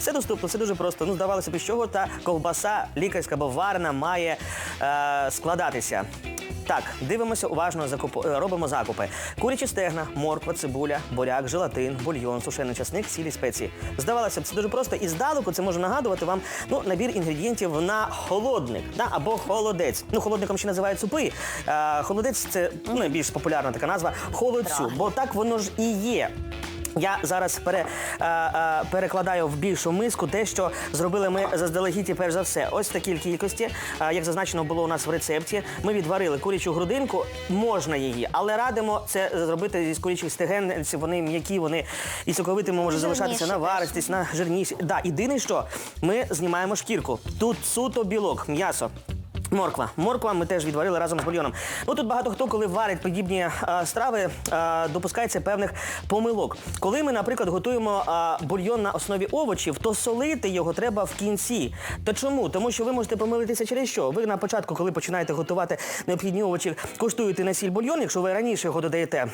Все доступно, все дуже просто. Ну, здавалося б, з чого та ковбаса лікарська або варена має е, складатися. Так, дивимося уважно, закуп... е, робимо закупи. Курячі стегна, морква, цибуля, буряк, желатин, бульйон, сушений часник, сілі спеції. Здавалося б, це дуже просто. І здалеку це може нагадувати вам ну, набір інгредієнтів на холодник да, або холодець. Ну, холодником ще називають супи. Е, холодець це ну, найбільш популярна така назва холодцю, бо так воно ж і є. Я зараз пере, е, е, перекладаю в більшу миску те, що зробили ми заздалегідь і перш за все. Ось в такій кількості, е, як зазначено було у нас в рецепті. Ми відварили курячу грудинку, можна її, але радимо це зробити з курячих стеген. Ці Вони м'які, вони і соковитими може залишатися Жирніші наваристись, на жирніші. Да, єдине, що ми знімаємо шкірку. Тут суто білок, м'ясо. Морква. Морква ми теж відварили разом з бульйоном. Ну тут багато хто, коли варить подібні е, страви, е, допускається певних помилок. Коли ми, наприклад, готуємо е, бульйон на основі овочів, то солити його треба в кінці. То чому? Тому що ви можете помилитися через що? Ви на початку, коли починаєте готувати необхідні овочі, коштуєте на сіль бульйон, якщо ви раніше його додаєте.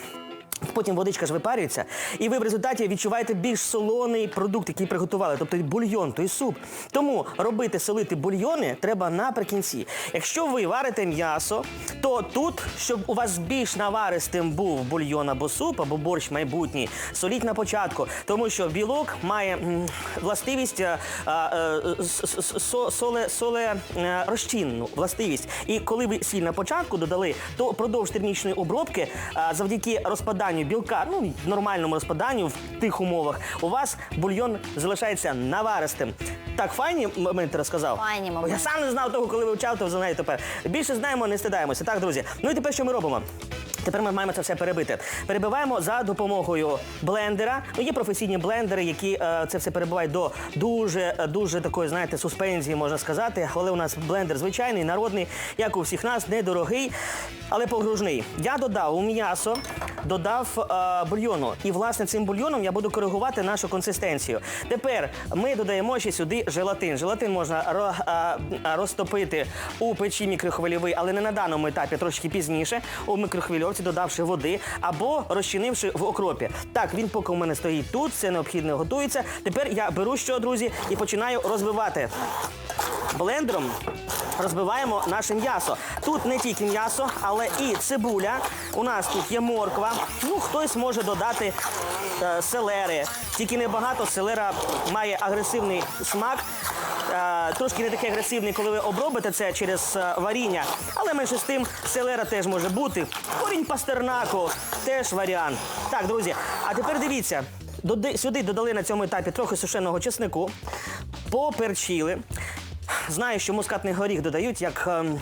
Потім водичка ж випарюється, і ви в результаті відчуваєте більш солоний продукт, який приготували, тобто бульйон, той суп. Тому робити солити бульйони треба наприкінці. Якщо ви варите м'ясо, то тут, щоб у вас більш наваристим був бульйон або суп, або борщ майбутній, соліть на початку, тому що білок має властивість е, е, соле, е, розчинну властивість. І коли ви сіль на початку додали, то продовж термічної обробки, завдяки розпаданню білка, ну нормальному розпаданню в тих умовах, у вас бульйон залишається наваристим. Так, файні моменти розказав. Файні моменти. Я сам не знав того, коли вивчав, то знаю тепер. Більше знаємо, не стидаємося. Так, друзі. Ну і тепер що ми робимо? Тепер ми маємо це все перебити. Перебиваємо за допомогою блендера. Ну, є професійні блендери, які е, це все перебивають до дуже дуже такої, знаєте, суспензії, можна сказати. Але у нас блендер звичайний, народний, як у всіх нас, недорогий, але погружний. Я додав у м'ясо, додав е, бульйону. І власне цим бульйоном я буду коригувати нашу консистенцію. Тепер ми додаємо ще сюди желатин. Желатин можна ро- е, е, розтопити у печі мікрохвильовий, але не на даному етапі, трошки пізніше, у мікрохвильовці, додавши води або розчинивши в окропі. Так, він поки у мене стоїть тут, все необхідно готується. Тепер я беру що, друзі, і починаю розбивати. Блендером розбиваємо наше м'ясо. Тут не тільки м'ясо, але і цибуля. У нас тут є морква. Ну, хтось може додати е, селери. Тільки небагато. Селера має агресивний смак. Е, трошки не такий агресивний, коли ви обробите це через е, варіння. Але менше з тим, селера теж може бути. Корінь пастернаку теж варіант. Так, друзі, а тепер дивіться. Сюди додали на цьому етапі трохи сушеного чеснику, поперчили. Знаю, що мускатний горіх додають як. ем,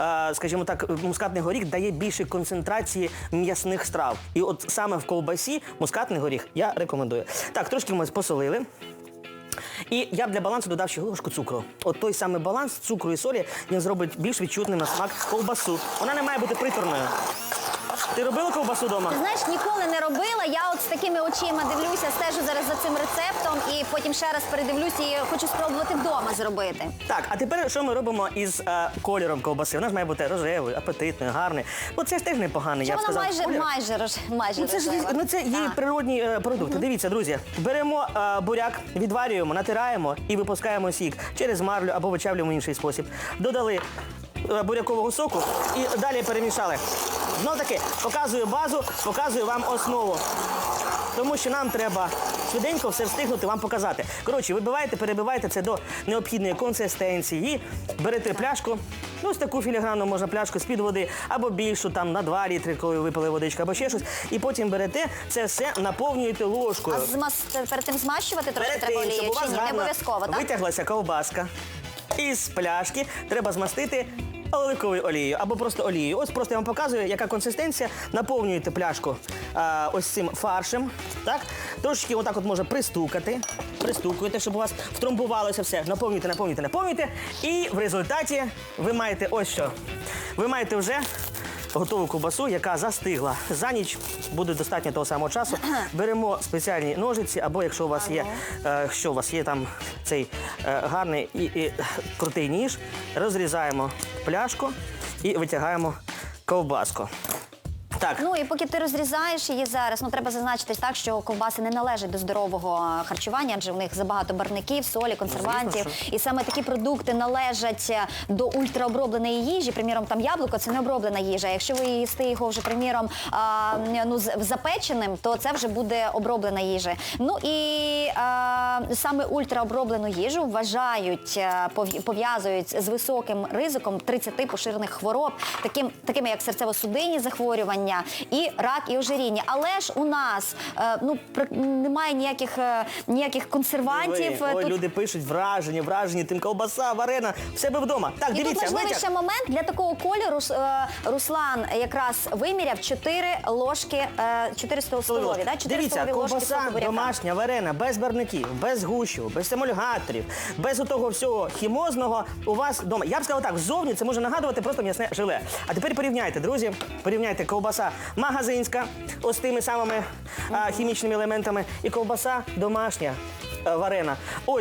е, Скажімо так, мускатний горіх дає більше концентрації м'ясних страв. І от саме в ковбасі мускатний горіх я рекомендую. Так, трошки ми посолили. І я б для балансу додав ще ложку цукру. От той самий баланс цукру і солі він зробить більш відчутним на смак ковбасу. Вона не має бути приторною. Ти робила ковбасу вдома? Ти знаєш, ніколи не робила. Я от з такими очима дивлюся, стежу зараз за цим рецептом і потім ще раз передивлюся і хочу спробувати вдома зробити. Так, а тепер що ми робимо із е, кольором ковбаси? Вона ж має бути рожевою, апетитною, гарною. Ну це ж теж непоганий, Чи я б вона сказав. майже колір. майже роз- майже Ну, це ж рожева? ну, це її А. природні е, продукти. Дивіться, друзі, беремо е, буряк, відварюємо, натираємо і випускаємо сік через марлю або вичавлюємо в інший спосіб. Додали е, бурякового соку і далі перемішали. Знов таки показую базу, показую вам основу. Тому що нам треба швиденько все встигнути вам показати. Коротше, вибиваєте, перебиваєте це до необхідної консистенції. Берете пляшку, ну ось таку філігранну можна пляшку з-під води, або більшу, там на 2 літри, коли випили водичку, або ще щось. І потім берете це все, наповнюєте ложкою. А змас... перед тим змащувати трошки Перед треба тим, щоб олією чи ні? Не гарно обов'язково, так? витяглася ковбаска. Із пляшки треба змастити оливковою олією або просто олією. Ось просто я вам показую, яка консистенція. Наповнюєте пляшку а, ось цим фаршем. Так? Трошечки отак от можна пристукати. Пристукуєте, щоб у вас втромбувалося все. Наповнюйте, наповнюйте, наповнюйте. І в результаті ви маєте ось що. Ви маєте вже готову ковбасу, яка застигла. За ніч буде достатньо того самого часу. Беремо спеціальні ножиці, або якщо у вас є, е, що у вас є там цей е, гарний і, і крутий ніж, розрізаємо пляшку і витягаємо ковбаску. Так. Ну і поки ти розрізаєш її зараз, ну треба зазначити так, що ковбаси не належать до здорового харчування, адже в них забагато барників, солі, консервантів. звісно, І саме такі продукти належать е, до ультраобробленої їжі. Приміром, там яблуко це не оброблена їжа. Якщо ви їсте його вже, приміром, а, ну запеченим, то це вже буде оброблена їжа. Ну і а, саме ультраоброблену їжу вважають, е, пов'язують з високим ризиком 30 поширених хвороб, таким такими як серцево-судинні захворювання і рак і ожиріння. Але ж у нас е, ну немає ніяких е, ніяких консервантів. Ой, ой, тут люди пишуть вражені, вражені, тим колбаса, варена, в себе вдома. Так, І тут важливий ще момент для такого кольору. е, Руслан якраз виміряв 4 ложки, е, 4 столові, да? 4 Дивіться, ковбаса домашня, варена, без барників, без гущу, без емульгаторів, без того всього хімозного у вас вдома. Я б сказав так, ззовні це може нагадувати просто м'ясне желе. А тепер порівняйте, друзі, порівняйте ковбаса магазинська ось тими самими а, хімічними елементами і ковбаса домашня, е, варена. Ось